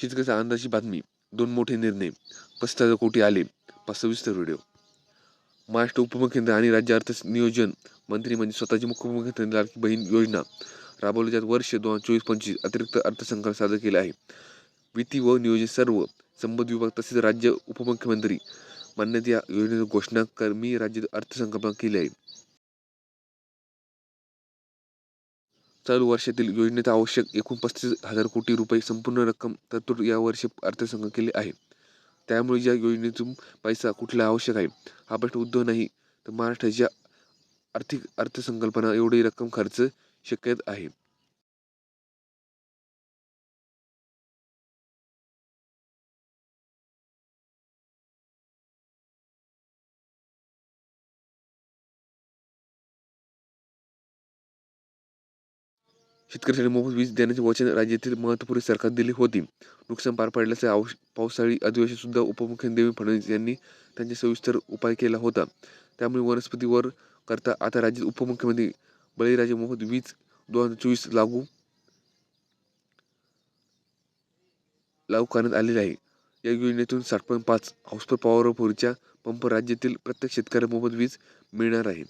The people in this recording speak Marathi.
शेतकऱ्याचा अंदाजी बातमी. दोन मोठे निर्णय. पस्तीस हजार कोटी आले. पाच सविस्तर व्हिडिओ. महाराष्ट्र उपमुख्यमंत्री आणि राज्य अर्थ नियोजन मंत्री म्हणजे स्वतःची मुख्यमंत्री लाडकी बहीण योजना. राबवली जात वर्ष दोन हजार चोवीस पंचवीस अतिरिक्त अर्थसंकल्प सादर केला आहे. वित्ती व नियोजन सर्व संबंधित विभाग तसेच राज्य उपमुख्यमंत्री मान्यता या योजनेची घोषणा कर मी राज्य अर्थसंकल्प केली आहे. चालू वर्षातील योजनेत आवश्यक एकूण पस्तीस हजार कोटी रुपये संपूर्ण रक्कम तरतूद या वर्षी अर्थसंकल्प केले आहे. त्यामुळे या योजनेतून पैसा कुठला आवश्यक आहे? हा प्रश्न उद्धव नाही तर महाराष्ट्राच्या आर्थिक अर्थसंकल्पना एवढी रक्कम खर्च शक्यत आहे. शेतकऱ्यांसाठी मोफत वीज देण्याचे वचन राज्यातील महत्त्वपूर्ण सरकार दिली होती. नुकसान पार पडल्याचे आवश पावसाळी अधिवेशन सुद्धा उपमुख्यमंत्री देवेंद्र फडणवीस यांनी त्यांचे सविस्तर उपाय केला होता. त्यामुळे वनस्पतीवर करता आता राज्यात उपमुख्यमंत्री बळीराजे मोफत वीज दोन हजार चोवीस लागू लागू करण्यात आलेले आहे. या योजनेतून साठ पॉईंट पाच हाऊसपर पॉवर पंप राज्यातील प्रत्येक शेतकऱ्याला मोफत वीज मिळणार आहे.